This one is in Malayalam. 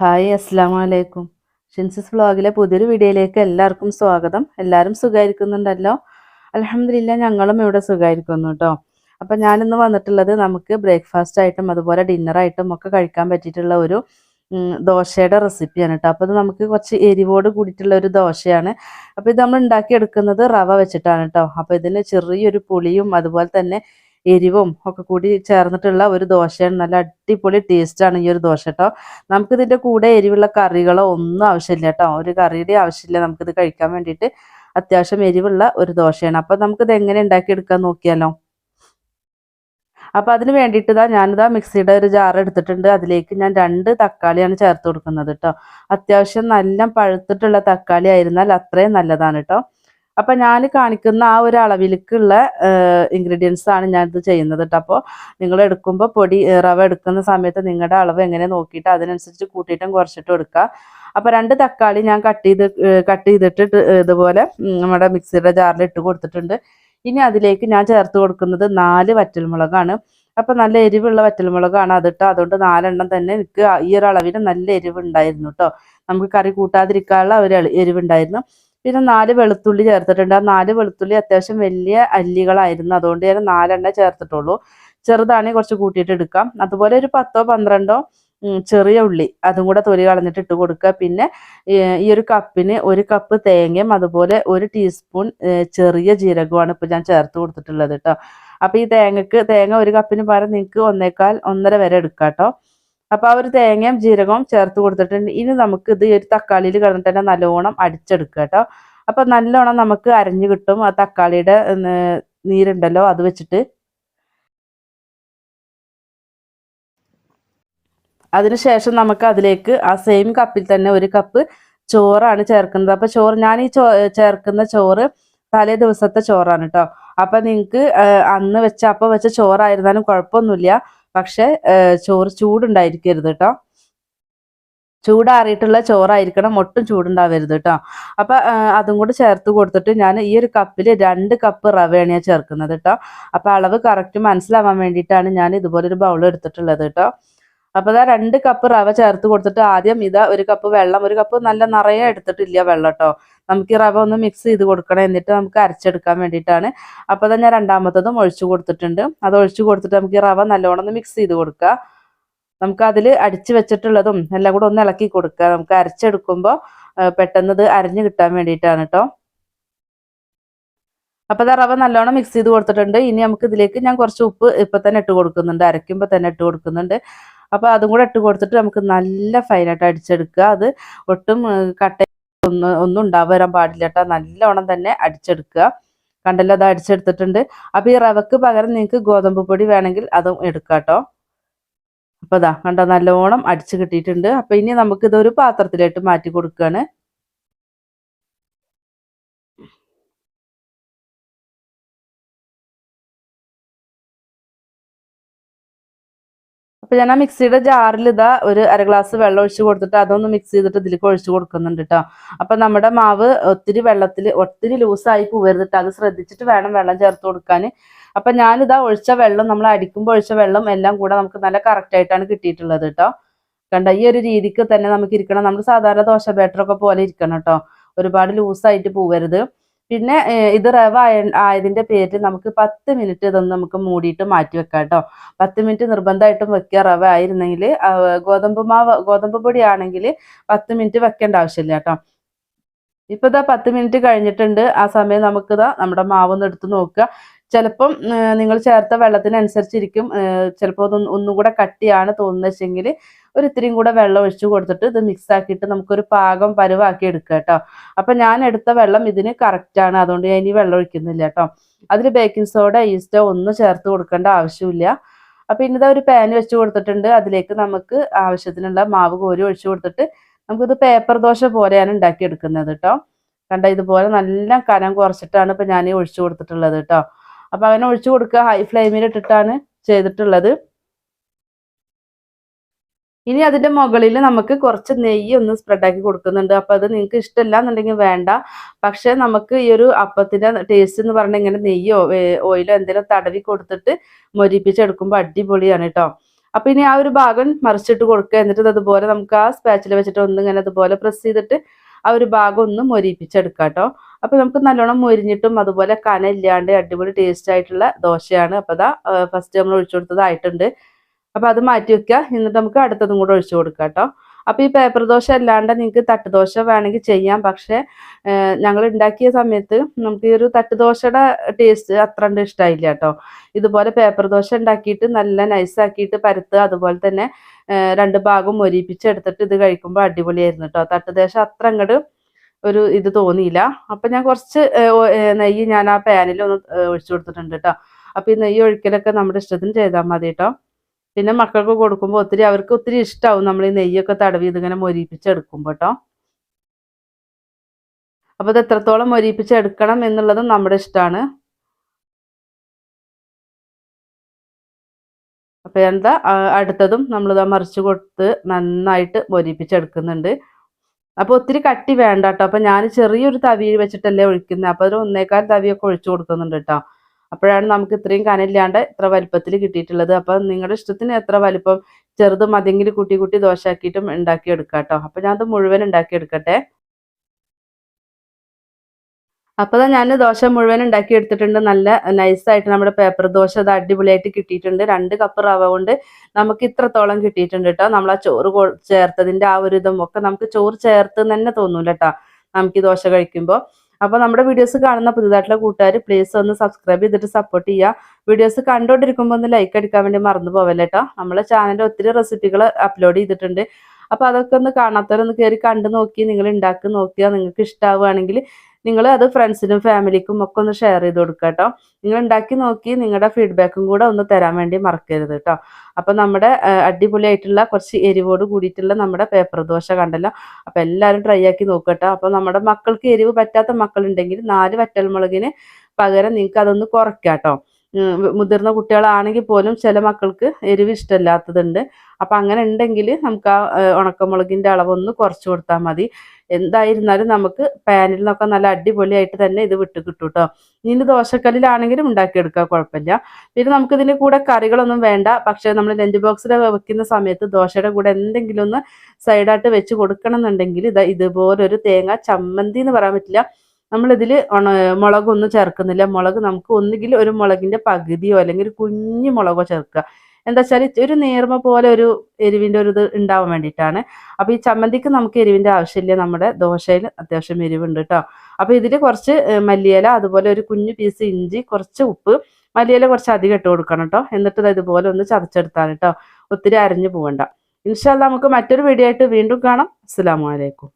ഹായ് അസ്സാം വലൈക്കും ഷിൻസിസ് വ്ളോഗിലെ പുതിയൊരു വീഡിയോയിലേക്ക് എല്ലാവർക്കും സ്വാഗതം. എല്ലാവരും സുഖമായിരിക്കുന്നുണ്ടല്ലോ അലഹമില്ല ഞങ്ങളും ഇവിടെ സുഖമായിരിക്കുന്നു കേട്ടോ അപ്പം ഞാനിന്ന് വന്നിട്ടുള്ളത് നമുക്ക് ബ്രേക്ക്ഫാസ്റ്റ് ആയിട്ടും അതുപോലെ ഡിന്നറായിട്ടും ഒക്കെ കഴിക്കാൻ പറ്റിയിട്ടുള്ള ഒരു ദോശയുടെ റെസിപ്പിയാണ് കേട്ടോ അപ്പോൾ ഇത് നമുക്ക് കുറച്ച് എരിവോട് കൂടിയിട്ടുള്ള ഒരു ദോശയാണ്. അപ്പോൾ ഇത് നമ്മൾ ഉണ്ടാക്കിയെടുക്കുന്നത് റവ വെച്ചിട്ടാണ് കേട്ടോ അപ്പോൾ ഇതിന് ചെറിയൊരു പുളിയും അതുപോലെ തന്നെ എരിവും ഒക്കെ കൂടി ചേർന്നിട്ടുള്ള ഒരു ദോശയാണ്. നല്ല അടിപൊളി ടേസ്റ്റാണ് ഈ ഒരു ദോശ കേട്ടോ നമുക്കിതിന്റെ കൂടെ എരിവുള്ള കറികളോ ഒന്നും ആവശ്യമില്ല കേട്ടോ ഒരു കറിയുടെ ആവശ്യമില്ല നമുക്കിത് കഴിക്കാൻ വേണ്ടിയിട്ട്. അത്യാവശ്യം എരിവുള്ള ഒരു ദോശയാണ്. അപ്പോൾ നമുക്കിത് എങ്ങനെ ഉണ്ടാക്കിയെടുക്കാൻ നോക്കിയാലോ? അപ്പോൾ അതിന് വേണ്ടിയിട്ട് ഇതാ ഞാനിതാ മിക്സിയുടെ ഒരു ജാർ എടുത്തിട്ടുണ്ട്. അതിലേക്ക് ഞാൻ രണ്ട് തക്കാളിയാണ് ചേർത്ത് കൊടുക്കുന്നത് കേട്ടോ അത്യാവശ്യം നല്ല പഴുത്തിട്ടുള്ള തക്കാളി ആയിരുന്നാൽ അത്രയും നല്ലതാണ് കേട്ടോ അപ്പം ഞാൻ കാണിക്കുന്ന ആ ഒരു അളവിലേക്കുള്ള ഇൻഗ്രീഡിയൻസ് ആണ് ഞാനിത് ചെയ്യുന്നത് കേട്ടോ അപ്പോൾ നിങ്ങൾ എടുക്കുമ്പോൾ പൊടി റവ എടുക്കുന്ന സമയത്ത് നിങ്ങളുടെ അളവ് എങ്ങനെ നോക്കിയിട്ട് അതിനനുസരിച്ച് കൂട്ടിയിട്ടും കുറച്ചിട്ടും എടുക്കുക അപ്പോൾ രണ്ട് തക്കാളി ഞാൻ കട്ട് ചെയ്ത് കട്ട് ചെയ്തിട്ട് ഇതുപോലെ നമ്മുടെ മിക്സിയുടെ ജാറിൽ ഇട്ട് കൊടുത്തിട്ടുണ്ട്. ഇനി അതിലേക്ക് ഞാൻ ചേർത്ത് കൊടുക്കുന്നത് നാല് വറ്റൽമുളകാണ്. അപ്പം നല്ല എരിവുള്ള വറ്റൽമുളകാണ് അതിട്ട് അതുകൊണ്ട് നാലെണ്ണം തന്നെ എനിക്ക് ഈ ഒരു അളവിന് നല്ല എരിവ് ഉണ്ടായിരുന്നു കേട്ടോ നമുക്ക് കറി കൂട്ടാതിരിക്കാനുള്ള ഒരു എരിവുണ്ടായിരുന്നു. പിന്നെ നാല് വെളുത്തുള്ളി ചേർത്തിട്ടുണ്ട്. ആ നാല് വെളുത്തുള്ളി അത്യാവശ്യം വലിയ അല്ലികളായിരുന്നു. അതുകൊണ്ട് ഞാൻ നാലെണ്ണ ചേർത്തിട്ടുള്ളൂ. ചെറുതാണെങ്കിൽ കുറച്ച് കൂട്ടിയിട്ട് എടുക്കാം. അതുപോലെ ഒരു പത്തോ പന്ത്രണ്ടോ ചെറിയ ഉള്ളി അതും കൂടെ തൊലി കളഞ്ഞിട്ട് ഇട്ട് കൊടുക്കുക. പിന്നെ ഈ ഒരു കപ്പിന് ഒരു കപ്പ് തേങ്ങയും അതുപോലെ ഒരു ടീസ്പൂൺ ചെറിയ ജീരകമാണ് ഇപ്പോൾ ഞാൻ ചേർത്ത് കൊടുത്തിട്ടുള്ളത് കേട്ടോ. അപ്പോൾ ഈ തേങ്ങക്ക് തേങ്ങ ഒരു കപ്പിന് പകരം നിങ്ങൾക്ക് ഒന്നേക്കാൽ ഒന്നര വരെ എടുക്കാം കേട്ടോ. അപ്പോൾ ആ ഒരു തേങ്ങയും ജീരകവും ചേർത്ത് കൊടുത്തിട്ടുണ്ട്. ഇനി നമുക്ക് ഇത് ഒരു തക്കാളിയിൽ കിടന്നിട്ട് തന്നെ നല്ലോണം അടിച്ചെടുക്കുക കേട്ടോ. അപ്പോൾ നല്ലോണം നമുക്ക് അരഞ്ഞു കിട്ടും. ആ തക്കാളിയുടെ നീരുണ്ടല്ലോ അത് വെച്ചിട്ട്. അതിനുശേഷം നമുക്ക് അതിലേക്ക് ആ സെയിം കപ്പിൽ തന്നെ ഒരു കപ്പ് ചോറാണ് ചേർക്കുന്നത്. അപ്പോൾ ചോറ് ഞാൻ ഈ ചേർക്കുന്ന ചോറ് തലേ ദിവസത്തെ ചോറാണ് കേട്ടോ. അപ്പൊ നിങ്ങൾക്ക് അന്ന് വെച്ച അപ്പം വെച്ച ചോറായിരുന്നാലും കുഴപ്പമൊന്നുമില്ല. പക്ഷെ ചോറ് ചൂടുണ്ടായിരിക്കരുത് കേട്ടോ ചൂടാറിയിട്ടുള്ള ചോറായിരിക്കണം ഒട്ടും ചൂടുണ്ടാവരുത് കേട്ടോ അപ്പൊ അതും കൂടി ചേർത്ത് കൊടുത്തിട്ട് ഞാൻ ഈ ഒരു കപ്പിൽ രണ്ട് കപ്പ് റവയാണ് ഞാൻ ചേർക്കുന്നത് കേട്ടോ അപ്പൊ അളവ് കറക്റ്റ് മനസ്സിലാവാൻ വേണ്ടിയിട്ടാണ് ഞാൻ ഇതുപോലൊരു ബൗൾ എടുത്തിട്ടുള്ളത് കേട്ടോ അപ്പൊ ഇതാ രണ്ട് കപ്പ് റവ ചേർത്ത് കൊടുത്തിട്ട് ആദ്യം ഇതാ ഒരു കപ്പ് വെള്ളം ഒരു കപ്പ് നല്ല നിറയെ എടുത്തിട്ടില്ല വെള്ളം കേട്ടോ നമുക്ക് ഈ റവ ഒന്ന് മിക്സ് ചെയ്ത് കൊടുക്കണം. എന്നിട്ട് നമുക്ക് അരച്ചെടുക്കാൻ വേണ്ടിയിട്ടാണ്. അപ്പോൾ തന്നെ ഞാൻ രണ്ടാമത്തതും ഒഴിച്ചു കൊടുത്തിട്ടുണ്ട്. അത് ഒഴിച്ചു കൊടുത്തിട്ട് നമുക്ക് ഈ റവ നല്ലോണം ഒന്ന് മിക്സ് ചെയ്ത് കൊടുക്കുക നമുക്ക് അതിൽ അടിച്ചു വെച്ചിട്ടുള്ളതും എല്ലാം കൂടെ ഒന്ന് ഇളക്കി കൊടുക്കുക നമുക്ക് അരച്ചെടുക്കുമ്പോൾ പെട്ടെന്ന് ഇത് അരിഞ്ഞു കിട്ടാൻ വേണ്ടിയിട്ടാണ് കേട്ടോ അപ്പോൾ അത് റവ നല്ലോണം മിക്സ് ചെയ്ത് കൊടുത്തിട്ടുണ്ട്. ഇനി നമുക്ക് ഇതിലേക്ക് ഞാൻ കുറച്ച് ഉപ്പ് ഇപ്പം തന്നെ ഇട്ട് കൊടുക്കുന്നുണ്ട്. അരയ്ക്കുമ്പോൾ തന്നെ ഇട്ട് കൊടുക്കുന്നുണ്ട്. അപ്പോൾ അതും കൂടെ ഇട്ട് കൊടുത്തിട്ട് നമുക്ക് നല്ല ഫൈനായിട്ട് അടിച്ചെടുക്കുക. അത് ഒട്ടും കട്ട ഒന്നും ഒന്നും ഉണ്ടാവാൻ വരാൻ പാടില്ല കേട്ടോ. നല്ലോണം തന്നെ അടിച്ചെടുക്കുക. കണ്ടല്ലോ അത് അടിച്ചെടുത്തിട്ടുണ്ട്. അപ്പോൾ ഈ റവക്ക് പകരം നിങ്ങൾക്ക് ഗോതമ്പ് പൊടി വേണമെങ്കിൽ അതും എടുക്കാം കേട്ടോ. അപ്പോൾ കണ്ടോ നല്ലോണം അടിച്ച് കിട്ടിയിട്ടുണ്ട്. അപ്പോൾ ഇനി നമുക്ക് ഇതൊരു പാത്രത്തിലേക്ക് മാറ്റി കൊടുക്കുകയാണ്. അപ്പൊ ഞാൻ ആ മിക്സിയുടെ ജാറിൽ ഇതാ ഒരു അര ഗ്ലാസ് വെള്ളം ഒഴിച്ച് കൊടുത്തിട്ട് അതൊന്ന് മിക്സ് ചെയ്തിട്ട് ഇതിലേക്ക് ഒഴിച്ച് കൊടുക്കുന്നുണ്ട് കേട്ടോ അപ്പൊ നമ്മുടെ മാവ് ഒത്തിരി വെള്ളത്തിൽ ഒത്തിരി ലൂസായി പോവരുതിട്ട് അത് ശ്രദ്ധിച്ചിട്ട് വേണം വെള്ളം ചേർത്ത് കൊടുക്കാൻ. അപ്പൊ ഞാനിതാ ഒഴിച്ച വെള്ളം നമ്മൾ അടിക്കുമ്പോൾ ഒഴിച്ച വെള്ളം എല്ലാം കൂടെ നമുക്ക് നല്ല കറക്റ്റ് ആയിട്ടാണ് കിട്ടിയിട്ടുള്ളത് കേട്ടോ കണ്ട ഈ ഒരു രീതിക്ക് തന്നെ നമുക്ക് ഇരിക്കണം. നമ്മൾ സാധാരണ ദോശ ബാറ്ററൊക്കെ പോലെ ഇരിക്കണം കേട്ടോ ഒരുപാട് ലൂസായിട്ട് പോവരുത്. പിന്നെ ഇത് റവ ആയ- ആയതിന്റെ പേരിൽ നമുക്ക് പത്ത് മിനിറ്റ് ഇതൊന്ന് നമുക്ക് മൂടിയിട്ട് മാറ്റി വെക്കാം കേട്ടോ പത്ത് മിനിറ്റ് നിർബന്ധമായിട്ടും വെക്കുക റവ ആയിരുന്നെങ്കിൽ ഗോതമ്പ് മാവ് ഗോതമ്പ് പൊടി ആണെങ്കിൽ പത്ത് മിനിറ്റ് വെക്കേണ്ട ആവശ്യമില്ല കേട്ടോ ഇപ്പൊ ഇതാ പത്ത് മിനിറ്റ് കഴിഞ്ഞിട്ടുണ്ട്. ആ സമയം നമുക്കിതാ നമ്മുടെ മാവൊന്ന് എടുത്ത് നോക്കുക. ചിലപ്പം നിങ്ങൾ ചേർത്ത വെള്ളത്തിനനുസരിച്ചിരിക്കും. ചിലപ്പോൾ ഒന്ന് ഒന്നും കൂടെ കട്ടിയാണ് തോന്നുന്നതെങ്കിൽ ഒരു ഇത്തിരിയും കൂടെ വെള്ളം ഒഴിച്ചു കൊടുത്തിട്ട് ഇത് മിക്സ് ആക്കിയിട്ട് നമുക്കൊരു പാകം പരുവാക്കി എടുക്കുക കേട്ടോ. അപ്പൊ ഞാൻ എടുത്ത വെള്ളം ഇതിന് കറക്റ്റ് ആണ്. അതുകൊണ്ട് ഞാൻ ഇനി വെള്ളം ഒഴിക്കുന്നില്ല കേട്ടോ. അതിൽ ബേക്കിംഗ് സോഡ ഈസ്റ്റോ ഒന്നും ചേർത്ത് കൊടുക്കേണ്ട ആവശ്യമില്ല. അപ്പൊ ഇനിതാ ഒരു പാൻ വെച്ച് കൊടുത്തിട്ടുണ്ട്. അതിലേക്ക് നമുക്ക് ആവശ്യത്തിനുള്ള മാവ് കോരി ഒഴിച്ചു കൊടുത്തിട്ട് നമുക്കിത് പേപ്പർ ദോശ പോലെയാണ് ഉണ്ടാക്കിയെടുക്കുന്നത് കേട്ടോ. കണ്ട ഇതുപോലെ നല്ല കനം കുറച്ചിട്ടാണ് ഇപ്പൊ ഞാൻ ഒഴിച്ചു കൊടുത്തിട്ടുള്ളത് കേട്ടോ. അപ്പൊ അങ്ങനെ ഒഴിച്ചു കൊടുക്കുക. ഹൈ ഫ്ലെയിമിൽ ഇട്ടിട്ടാണ് ചെയ്തിട്ടുള്ളത്. ഇനി അതിന്റെ മുകളിൽ നമുക്ക് കുറച്ച് നെയ്യ് ഒന്ന് സ്പ്രെഡാക്കി കൊടുക്കുന്നുണ്ട്. അപ്പോൾ അത് നിങ്ങൾക്ക് ഇഷ്ടമല്ല എന്നുണ്ടെങ്കിൽ വേണ്ട. പക്ഷേ നമുക്ക് ഈ ഒരു അപ്പത്തിന്റെ ടേസ്റ്റ് എന്ന് പറഞ്ഞാൽ ഇങ്ങനെ നെയ്യോ ഓയിലോ എന്തെങ്കിലും തടവി കൊടുത്തിട്ട് മൊരിപ്പിച്ചെടുക്കുമ്പോൾ അടിപൊളിയാണ് കേട്ടോ അപ്പോൾ ഇനി ആ ഒരു ഭാഗം മറിച്ചിട്ട് കൊടുക്കുക. എന്നിട്ട് അതുപോലെ നമുക്ക് ആ സ്പാച്ചിൽ വെച്ചിട്ട് ഒന്ന് ഇങ്ങനെ അതുപോലെ പ്രസ് ചെയ്തിട്ട് ആ ഒരു ഭാഗം ഒന്ന് മൊരിപ്പിച്ചെടുക്കാം കേട്ടോ അപ്പം നമുക്ക് നല്ലോണം മൊരിഞ്ഞിട്ടും അതുപോലെ കന ഇല്ലാണ്ട് അടിപൊളി ടേസ്റ്റ് ആയിട്ടുള്ള ദോശയാണ്. അപ്പോൾ അതാ ഫസ്റ്റ് നമ്മൾ ഒഴിച്ചു കൊടുത്തതായിട്ടുണ്ട് അപ്പൊ അത് മാറ്റി വെക്കുക എന്നിട്ട് നമുക്ക് അടുത്തതും കൂടെ ഒഴിച്ചു കൊടുക്കാം കേട്ടോ. അപ്പൊ ഈ പേപ്പർ ദോശ അല്ലാണ്ട് നിങ്ങൾക്ക് തട്ടുദോശ വേണമെങ്കിൽ ചെയ്യാം. പക്ഷെ ഞങ്ങൾ ഉണ്ടാക്കിയ സമയത്ത് നമുക്ക് ഈ ഒരു തട്ടുദോശയുടെ ടേസ്റ്റ് അത്ര കണ്ട് ഇഷ്ടമായില്ല കേട്ടോ. ഇതുപോലെ പേപ്പർ ദോശ ഉണ്ടാക്കിയിട്ട് നല്ല നൈസാക്കിയിട്ട് പരത്തുക അതുപോലെ തന്നെ രണ്ട് ഭാഗം മൊരിപ്പിച്ചെടുത്തിട്ട് ഇത് കഴിക്കുമ്പോൾ അടിപൊളിയായിരുന്നു കേട്ടോ. തട്ടുദേശ അത്ര ഒരു ഇത് തോന്നിയില്ല. അപ്പൊ ഞാൻ കുറച്ച് നെയ്യ് ഞാൻ ആ പാനിൽ ഒന്ന് ഒഴിച്ചു കൊടുത്തിട്ടുണ്ട് കേട്ടോ. അപ്പൊ ഈ നെയ്യ് ഒഴിക്കലൊക്കെ നമ്മുടെ ഇഷ്ടത്തിന് ചെയ്താൽ മതി കേട്ടോ. പിന്നെ മക്കൾക്ക് കൊടുക്കുമ്പോൾ ഒത്തിരി അവർക്ക് ഒത്തിരി ഇഷ്ടമാവും നമ്മൾ ഈ നെയ്യൊക്കെ തടവി ഇതിങ്ങനെ മൊരിപ്പിച്ചെടുക്കുമ്പോൾ കേട്ടോ അപ്പോൾ ഇത് എത്രത്തോളം മൊരിപ്പിച്ചെടുക്കണം എന്നുള്ളതും നമ്മുടെ ഇഷ്ടമാണ് അപ്പോൾ എന്താ അടുത്തതും നമ്മളിതാ മറിച്ച് കൊടുത്ത് നന്നായിട്ട് മൊരിപ്പിച്ചെടുക്കുന്നുണ്ട് അപ്പോൾ ഒത്തിരി കട്ടി വേണ്ട കേട്ടോ അപ്പോൾ ഞാൻ ചെറിയൊരു തവി വെച്ചിട്ടല്ലേ ഒഴിക്കുന്നത് അപ്പോൾ ഒരു ഒന്നേക്കാൽ തവിയൊക്കെ ഒഴിച്ചു കൊടുക്കുന്നുണ്ട് കേട്ടോ അപ്പോഴാണ് നമുക്ക് ഇത്രയും കനയില്ലാണ്ട് ഇത്ര വലിപ്പത്തിൽ കിട്ടിയിട്ടുള്ളത്. അപ്പം നിങ്ങളുടെ ഇഷ്ടത്തിന് എത്ര വലിപ്പം ചെറുത് മതിയെങ്കിൽ കുട്ടി കുട്ടി ദോശയാക്കിയിട്ടും ഉണ്ടാക്കിയെടുക്കാം കേട്ടോ അപ്പം ഞാനത് മുഴുവൻ ഉണ്ടാക്കിയെടുക്കട്ടെ. അപ്പോൾ ഞാൻ ദോശ മുഴുവൻ ഉണ്ടാക്കി എടുത്തിട്ടുണ്ട് നല്ല നൈസായിട്ട് നമ്മുടെ പേപ്പർ ദോശ അത് അടിപൊളിയായിട്ട് കിട്ടിയിട്ടുണ്ട്. രണ്ട് കപ്പ് റവ കൊണ്ട് നമുക്ക് ഇത്രത്തോളം കിട്ടിയിട്ടുണ്ട് കേട്ടോ. നമ്മൾ ആ ചോറ് ചേർത്തതിന്റെ ആ ഒരു ഇതും ഒക്കെ നമുക്ക് ചോറ് ചേർത്ത് തന്നെ തോന്നൂല കേട്ടോ. നമുക്ക് ദോശ കഴിക്കുമ്പോൾ. അപ്പോൾ നമ്മുടെ വീഡിയോസ് കാണുന്ന പുതുതായിട്ടുള്ള കൂട്ടുകാർ പ്ലീസ് ഒന്ന് സബ്സ്ക്രൈബ് ചെയ്തിട്ട് സപ്പോർട്ട് ചെയ്യുക. വീഡിയോസ് കണ്ടുകൊണ്ടിരിക്കുമ്പോൾ ഒന്ന് ലൈക്ക് അടിക്കാൻ വേണ്ടി മറന്നു പോവല്ലേ കേട്ടോ നമ്മളെ ചാനലിൽ ഒത്തിരി റെസിപ്പികൾ അപ്ലോഡ് ചെയ്തിട്ടുണ്ട്. അപ്പോൾ അതൊക്കെ ഒന്ന് കാണാത്തവരൊന്ന് കയറി കണ്ടു നോക്കി നിങ്ങൾ ഉണ്ടാക്കി നോക്കിയാൽ നിങ്ങൾക്ക് ഇഷ്ടമാവുകയാണെങ്കിൽ നിങ്ങൾ അത് ഫ്രണ്ട്സിനും ഫാമിലിക്കും ഒക്കെ ഒന്ന് ഷെയർ ചെയ്ത് കൊടുക്കുക കേട്ടോ. നിങ്ങൾ ഉണ്ടാക്കി നോക്കി നിങ്ങളുടെ ഫീഡ്ബാക്കും കൂടെ ഒന്ന് തരാൻ വേണ്ടി മറക്കരുത് കേട്ടോ. അപ്പോൾ നമ്മുടെ അടിപൊളിയായിട്ടുള്ള കുറച്ച് എരിവോട് കൂടിയിട്ടുള്ള നമ്മുടെ പേപ്പർ ദോശ കണ്ടല്ലോ? അപ്പോൾ എല്ലാവരും ട്രൈ ആക്കി നോക്കട്ടോ അപ്പോൾ നമ്മുടെ മക്കൾക്ക് എരിവ് പറ്റാത്ത മക്കളുണ്ടെങ്കിൽ നാല് വറ്റൽമുളകിന് പകരം നിങ്ങൾക്ക് അതൊന്ന് കുറയ്ക്കാം കേട്ടോ. മുതിർന്ന കുട്ടികളാണെങ്കിൽ പോലും ചില മക്കൾക്ക് എരിവ് ഇഷ്ടമില്ലാത്തതുണ്ട്. അപ്പം അങ്ങനെ ഉണ്ടെങ്കിൽ നമുക്ക് ആ ഉണക്കമുളകിന്റെ അളവൊന്ന് കുറച്ച് കൊടുത്താൽ മതി. എന്തായിരുന്നാലും നമുക്ക് പാനിൽ നിന്നൊക്കെ നല്ല അടിപൊളിയായിട്ട് തന്നെ ഇത് വിട്ട് കിട്ടും കേട്ടോ ഇനി ദോശക്കല്ലിലാണെങ്കിലും ഉണ്ടാക്കിയെടുക്കുക കുഴപ്പമില്ല. പിന്നെ നമുക്കിതിന്റെ കൂടെ കറികളൊന്നും വേണ്ട. പക്ഷേ നമ്മൾ ലഞ്ച് ബോക്സിൽ വെക്കുന്ന സമയത്ത് ദോശയുടെ കൂടെ എന്തെങ്കിലും ഒന്ന് സൈഡായിട്ട് വെച്ച് കൊടുക്കണം എന്നുണ്ടെങ്കിൽ ഇതാ ഇതുപോലൊരു തേങ്ങ ചമ്മന്തി എന്ന് പറയാൻ പറ്റില്ല. നമ്മളിതിൽ മുളകൊന്നും ചേർക്കുന്നില്ല. മുളക് നമുക്ക് ഒന്നുകിൽ ഒരു മുളകിന്റെ പകുതിയോ അല്ലെങ്കിൽ ഒരു കുഞ്ഞു മുളകോ ചേർക്കുക. എന്താ വെച്ചാൽ ഒരു നേർമ പോലെ ഒരു എരിവിന്റെ ഒരു ഇത് ഉണ്ടാവാൻ വേണ്ടിയിട്ടാണ്. അപ്പോൾ ഈ ചമ്മന്തിക്ക് നമുക്ക് എരിവിന്റെ ആവശ്യമില്ല. നമ്മുടെ ദോശയിൽ അത്യാവശ്യം എരിവുണ്ട് കേട്ടോ. അപ്പോൾ ഇതിൽ കുറച്ച് മല്ലിയില അതുപോലെ ഒരു കുഞ്ഞു പീസ് ഇഞ്ചി കുറച്ച് ഉപ്പ്. മല്ലിയില കുറച്ച് അധികം ഇട്ട് കൊടുക്കണം കേട്ടോ. എന്നിട്ട് ഇത് ഇതുപോലെ ഒന്ന് ചതച്ചെടുത്താൽ കേട്ടോ. ഒത്തിരി അരഞ്ഞു പോകണ്ട ഇൻഷാല്ല നമുക്ക് മറ്റൊരു വീഡിയോ ആയിട്ട് വീണ്ടും കാണാം. അസ്സാം അലൈക്കും.